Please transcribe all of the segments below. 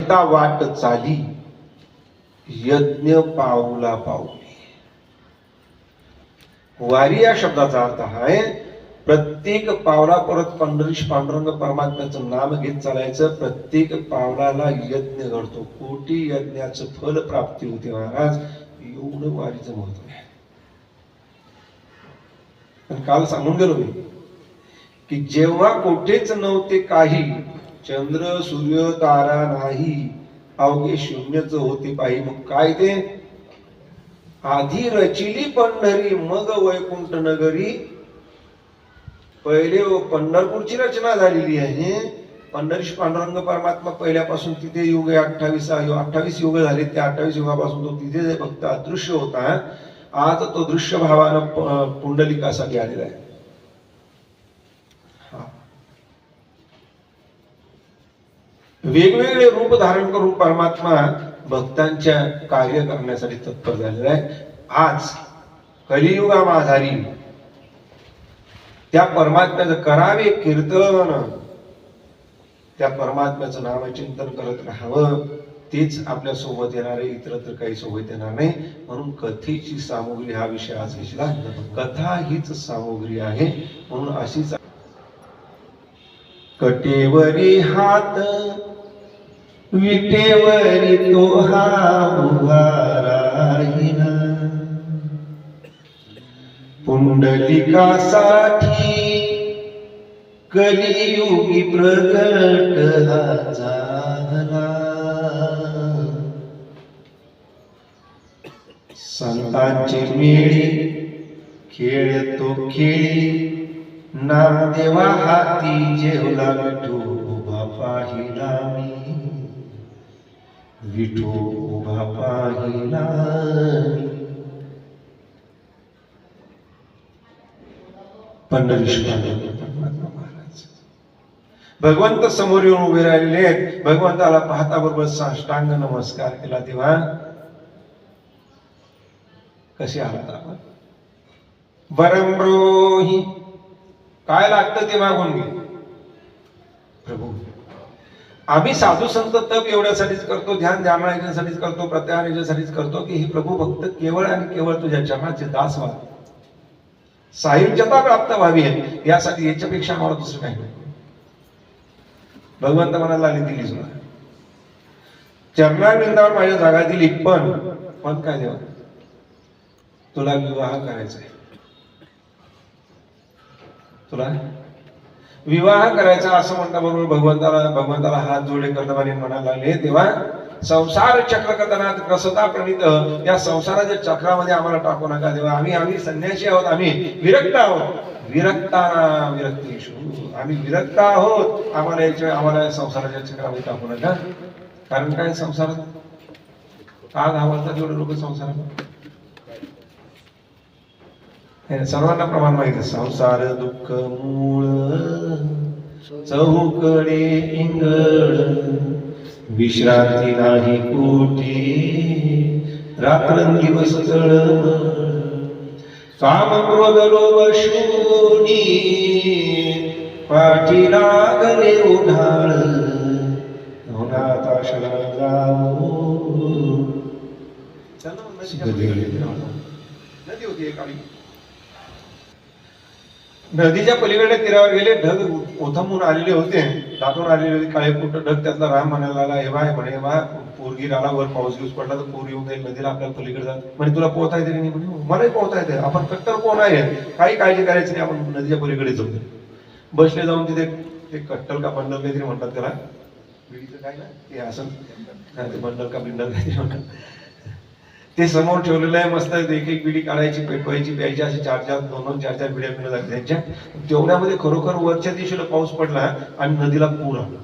आता वाट चाली यज्ञ पाऊला पाऊली. वारी या शब्दाचा अर्थ आहे प्रत्येक पावला परत पंढरीश पांडुरंग परमात्म्याचं नाम घेत चालायचं प्रत्येक पावलाला यज्ञ घडतो. कोटी यज्ञाचं फल प्राप्ती होते महाराज. एवढं वारीचं महत्त्व आहे. पण काल सांगून गेलो मी की जेव्हा कोठेच नव्हते काही चंद्र सूर्य तारा नाही. अवघे शून्यच होते पाही मग काय ते? आधी रचिली पंढरी मग वैकुंठ नगरी. पहिले पंढरपूरची रचना झालेली आहे. पंढरीश पांडुरंग परमात्मा पहिल्यापासून तिथे युग आहे अठ्ठावीस अठ्ठावीस युग झाले त्या अठ्ठावीस युगापासून तो तिथे जे फक्त अदृश्य होता. आज तो दृश्य भावानं पुंडलिकासाठी आलेला आहे. वेगवेगळे रूप धारण करून परमात्मा भक्तांच्या कार्य करण्यासाठी तत्पर झालेला आहे. आज कलियुगामाधारी त्या परमात्म्याचं करावे कीर्तन. त्या परमात्म्याचं नामचिंतन करत राहावं. तेच आपल्यासोबत येणार आहे इतर तर काही सोबत येणार नाही. म्हणून कथेची सामुग्री हा विषय आज घेतला. कथा हीच सामुग्री आहे. म्हणून अशीच कटेवरी हात विटेवरी तो हा उभा राहिला पुंडलिकासाठी कलियुगी प्रगट हा झाला संतांचे मेळी खेळ तो खेळी नामदेवा हाती जेवला विठू उभा पाहिला. पंढरीश भगवंत समोर येऊन उभे राहिलेले आहेत. भगवंताला पाहता बरोबर साष्टांग नमस्कार केला तेव्हा. कसे आहात आपण? बरंब्रोही काय लागतं ते मागून घे. आम्ही साधू संत तप एवढ्यासाठीच करतो ध्यान ध्यान याच्यासाठीच करतो प्रत्याहार याच्यासाठीच करतो की हे प्रभू भक्त केवळ आणि केवळ तुझ्या चरणाचे दास व्हा साहित्यता प्राप्त व्हावी आहे यासाठी याच्यापेक्षा आम्हाला दुसरं काही नाही. भगवंत मनाला आली दिली सुद्धा. चरणाविंदावर माझ्या जागा दिली पण पण काय देवा? तुला विवाह करायचा आहे. तुला? विवाह करायचा असं म्हणता बरोबर भगवंताला भगवंताला हात जोडे कर्तमाने म्हणायला लागले तेव्हा संसार चक्र कथनात कसता प्रणित या संसाराच्या चक्रामध्ये आम्हाला टाकू नका तेव्हा आम्ही आम्ही संन्यासी आहोत आम्ही विरक्त आहोत. विरक्ता विरक्तेशु आम्ही विरक्त आहोत आम्हाला याच्या आम्हाला संसाराच्या चक्रामध्ये टाकू नका. कारण काय संसारात? का आवडतात एवढे लोक संसारात? सर्वांना प्रमाण माहिती आहे. संसार दुःख मूळ चौकडे इंगळ विश्रांती नाही कोटी रात्रंदिवस तळमळ काम लोभ शूनी पाठी लागले उन्हाळ उन्हात आशला जाऊ. नदी होती एक नदीच्या पलीकडे तीरावर गेले ढग ओथंबून आलेले होते दाटून आलेले होते काळे कुठ ढग त्यातला राम म्हणायला लागला हे बाय म्हणे बा पोरगी आला वर पाऊस दिवस पडला तर पूर येऊन जाईल नदीला आपल्याला पलीकडे जात. म्हणे तुला पोहता येते की नाही? म्हणे मलाही पोहता येते आपण कट्टर कोण आहे? काही काळजी करायची नाही आपण नदीच्या पलीकडे जाऊ. बसले जाऊन तिथे ते कट्टल का बंडल काहीतरी म्हणतात त्याला. काय ना ते असं हा, ते बंडल का बिंडल काहीतरी म्हणतात. ते समोर ठेवलेलं आहे मस्त एक एक बिडी काढायची पेटवायची प्यायची असे चार चार दोन दोन चार चार बिड्या पिणं लागते त्यांच्या तेवढ्यामध्ये खरोखर वरच्या दिशेला पाऊस पडला आणि नदीला पूर आला.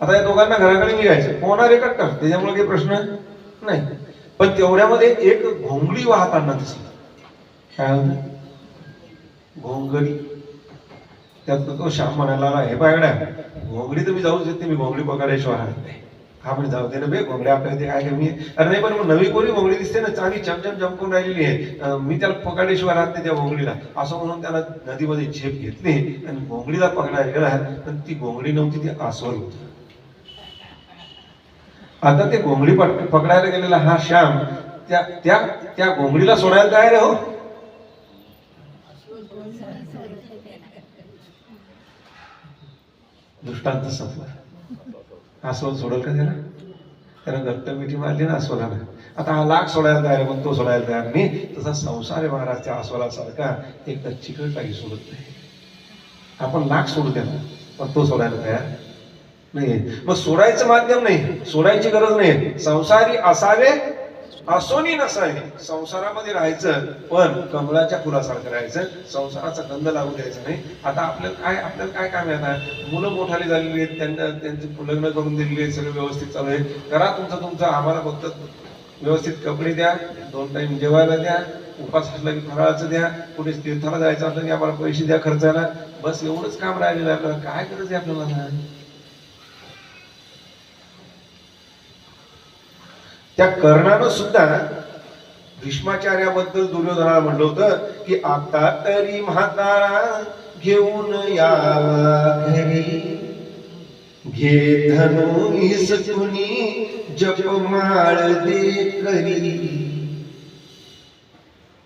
आता या दोघांना घराकडे निघायचं पोहणार एकत्र त्याच्यामुळे काही प्रश्न नाही. पण तेवढ्यामध्ये एक घोंगडी वाहताना दिसली. काय होत? घोंगडी. त्यात तो श्याम म्हणायला हे पायगड्या घोंगडी तर मी जाऊच देते मी घोंगडी पकडायशिवाय राहत नाही. हा म्हणजे जाऊ दे ना बे घोंगडे आपल्या इथे काय मी अरे नाही पण मग नवी कोणी घोंगडी दिसते ना चांगली चमचम चमकून राहिलेली आहे. मी त्याला पकडल्याशिवाय राहत नाही त्या घोंगडीला असं म्हणून त्याला नदीमध्ये झेप घेतली आणि घोंगडीला पकडायला गेला पण ती घोंगडी नव्हती ती अस्वल होती. आता ते घोंगडी पकडायला गेलेला हा श्याम त्या त्या त्या घोंगडीला सोडायला तयार आहे हो. दृष्टांत संपला. अस्वल सोडल का त्याला? त्यानं घट्ट मिठी मारली ना अस्वलानं आता हा लाख सोडायला तयार आहे, पण तो सोडायला तयार नाही. तसा संसार आहे महाराजच्या अस्वलासारखा एक तर चिकटलाही सोडत नाही. आपण लाख सोडू त्याला पण तो सोडायला तयार नाही मग सोडायचं माध्यम नाही सोडायची गरज नाही संसारी असावे असोनी नसावे संसारामध्ये राहायचं पण कमळाच्या फुलासारखं राहायचं संसाराचा गंध लागू द्यायचा नाही. आता आपल्याला काय आपल्याला काय काम आहे आता? मुलं मोठाली झालेली आहेत त्यांना त्यांची लग्न करून दिलेली आहेत सगळं व्यवस्थित चालू आहे. करा तुमचं तुमचं आम्हाला फक्त व्यवस्थित कपडे द्या दोन टाइम जेवायला द्या उपास असला की फराळाचं द्या कुठे तीर्थाला जायचं असलं की आम्हाला पैसे द्या खर्चाला बस एवढंच काम राहिलेलं आपल्याला काय गरज आहे आपल्याला त्या कर्णानं सुद्धा भीष्माचार्याबद्दल दुर्योधनाला म्हणलं होतं की आता तरी म्हातारा घेऊन यावा घरी. घे धनु जप माळ दे करी.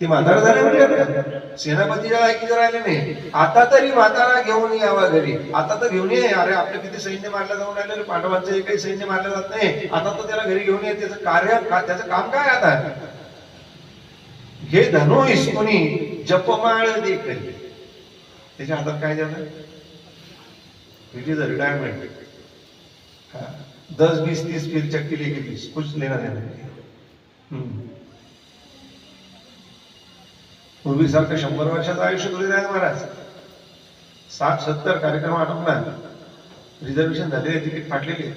ते म्हातारा झाले म्हणजे सेनापतीच्या लायकीचं राहिले नाही आता तरी म्हातारा घेऊन यावा घरी आता तर घेऊन ये अरे आपले किती सैन्य मारलं जाऊन राहिले पांडवांचं एकही सैन्य मारलं जात नाही आता तर त्याला घरी घेऊन ये त्याचं कार्य का- त्याचं काम काय आता हे धनु हिसकुनी जपमाळ दे त्याच्या हातात काय झालं इट इज अ रिटायरमेंट दस बीस तीस फिर चक्की लेके बीस कुछ लेना देना पूर्वीसारखं शंभर वर्षाचं आयुष्य थोडी नाही महाराज? साठ सत्तर कार्यक्रम आटोपणार रिझर्वेशन झालेले तिकीट फाटलेले.